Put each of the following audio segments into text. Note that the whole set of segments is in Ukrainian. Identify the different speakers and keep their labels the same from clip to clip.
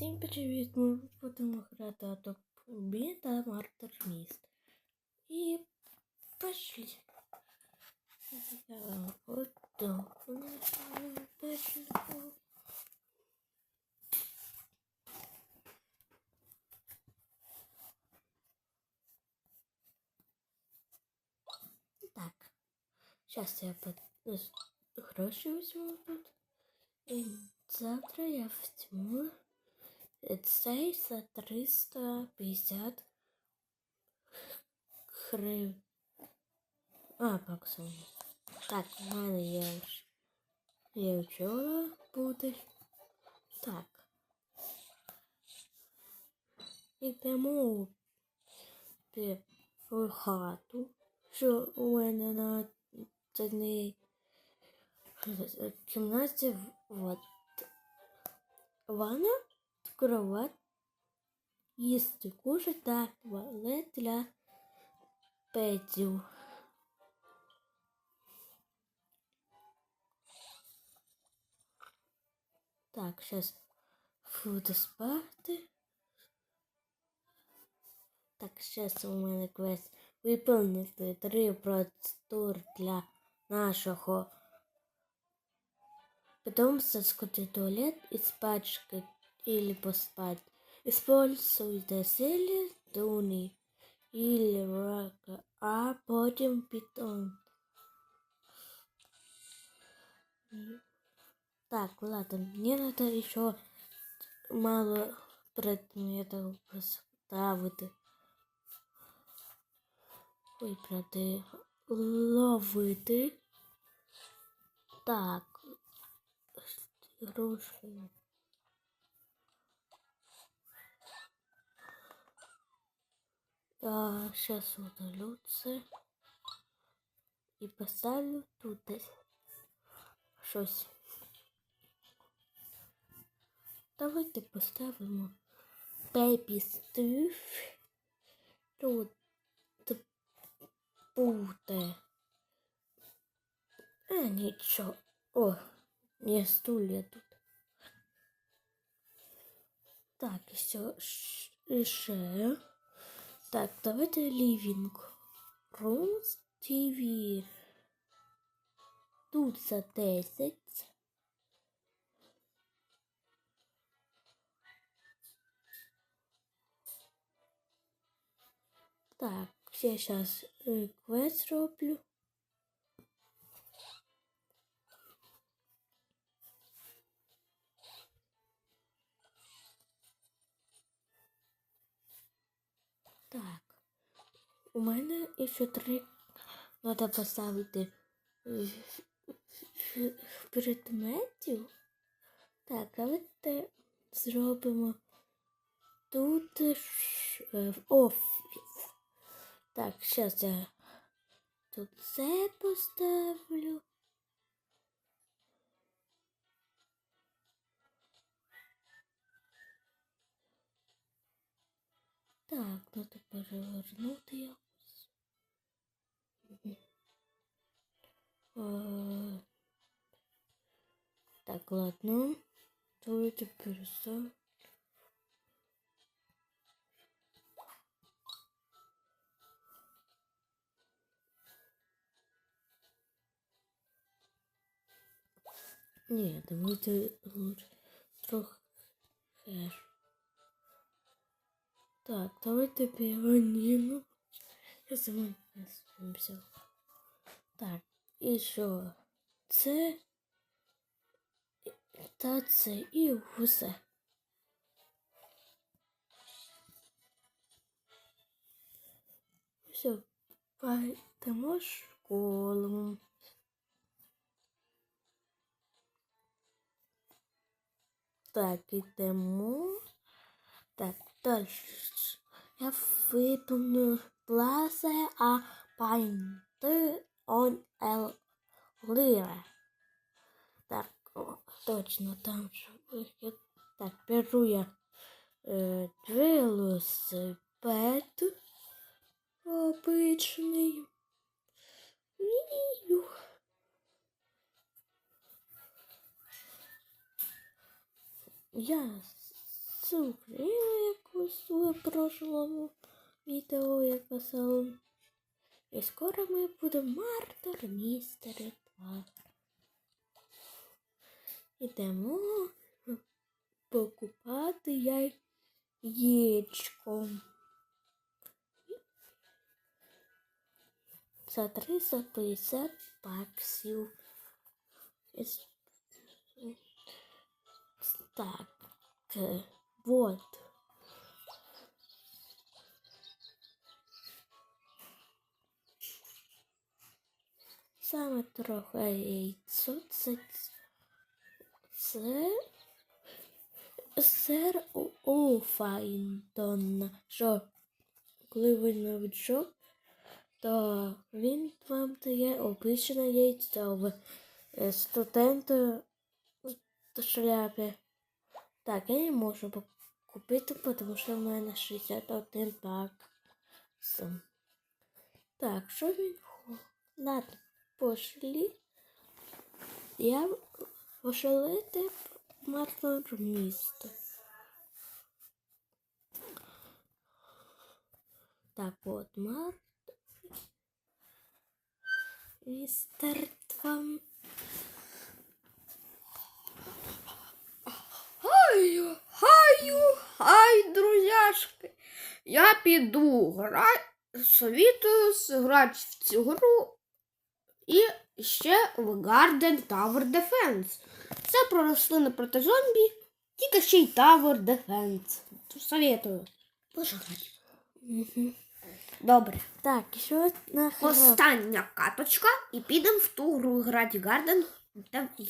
Speaker 1: Всім привіт! Ми будемо грати Атоп Бі та Мартер Міст. І пошли. Я готов. Пошли. Так. Сейчас я под... гроші візьму тут. І завтра я візьму цей за 350 гривень. А, баксів. Так, у мене є. Є вчора буде. Так. Ідемо в хату, що у мене на цій кімнаті вот ванна, кровать, їсти, кушать та туалет для петів. Так, сейчас буду спати. Так, зараз у мене квест виповнити три процедури для нашого Потом в туалет из пачки или поспать. Используйте зелье дуни или рака, а потом питон. Так, ладно, мне надо еще мало предметов поставить. Ой, правда, ловити. Так. Гроші. Я сейчас удалю це і поставлю тут десь щось. Давайте поставимо Baby Stuff. Тут буде. А, нічого. О, є стулья тут. Так, і все. Ще. Так, давайте Living Rooms TV. Тут за 10. Так, я сейчас квест роблю. У мене ще три треба поставити предметів. Так, давайте зробимо тут в офіс. Так, зараз я тут це поставлю. Так, треба перевернути якось. Так, ладно. Давайте переставим. Ні, давайте лучше трохи хер. Так, давайте пианино. Я сама. Так, і що? Це та це і усе. Все, пойдемо школу. Так, ідемо. Так, далі. Я виповню пласе, а пайнти он ел лире. Так, о, точно там же. Так, беру я е, велосипед обичний. Вію. Я це Україна, якусь прошлому відео я казав. І скоро ми будемо Мартер, містер Твар. Ідемо покупати яєчко. За 350 баксів. Із- Так, е, вот. Саме трохи яйцо це, це сер Офайнтон. Що коли ви новичок, то він вам дає обичне яйцо в е, студенту шляпі. Так, я не можу купити, тому що в мене 61 бак. Так, що він? Ладно, пошлі. Я пошалити Мартор місто. Так, от Март. Містер.
Speaker 2: Хаю, хаю, хай, друзяшки. Я піду гра... совітую грати в цю гру і ще в Garden Tower Defense. Це про рослини проти зомбі, тільки ще й Tower Defense. Советую. Пожалуйста. Добре.
Speaker 1: Так, що на?
Speaker 2: Остання каточка і підемо в ту гру грати Garden Defense. Ти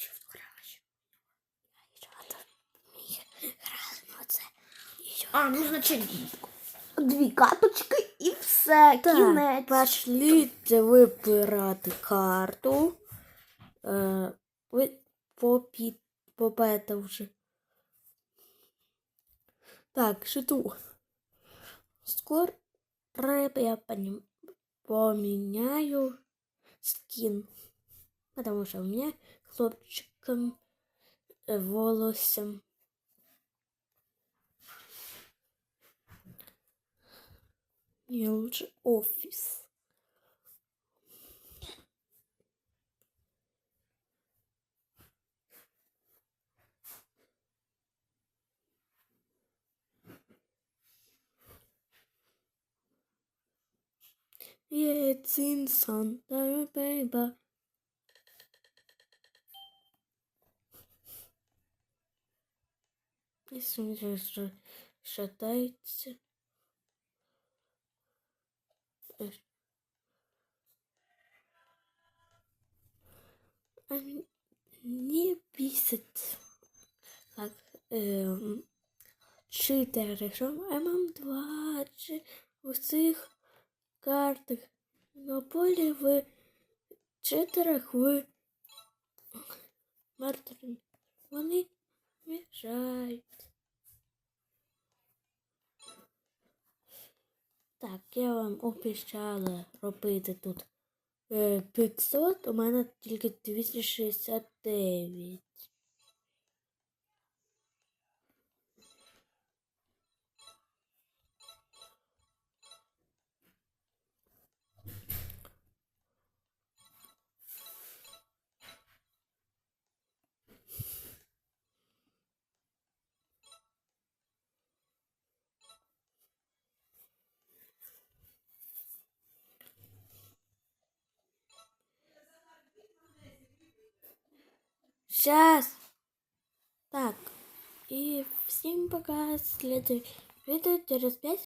Speaker 2: що втогралася? А, ну значить дві каточки і все,
Speaker 1: Так,
Speaker 2: кінець.
Speaker 1: пошлите вибирати карту. Е, ви попі... попета вже. Так, жду. Скоро я поним- поменяю скин. Потому что у меня хлопчиком э, волосом. Już office. Yeah, it's in Sunday, baby. Jestem jeszcze, jeszcze dajcie. Не бесит, как эм, читери, що я мам два чи у цих картах на полі в читерах в Мартин. Вони мішають. Так, я вам обіцяла робити тут 500, у мене тільки 269. Сейчас. Так. И всем пока. Следующее видео через 5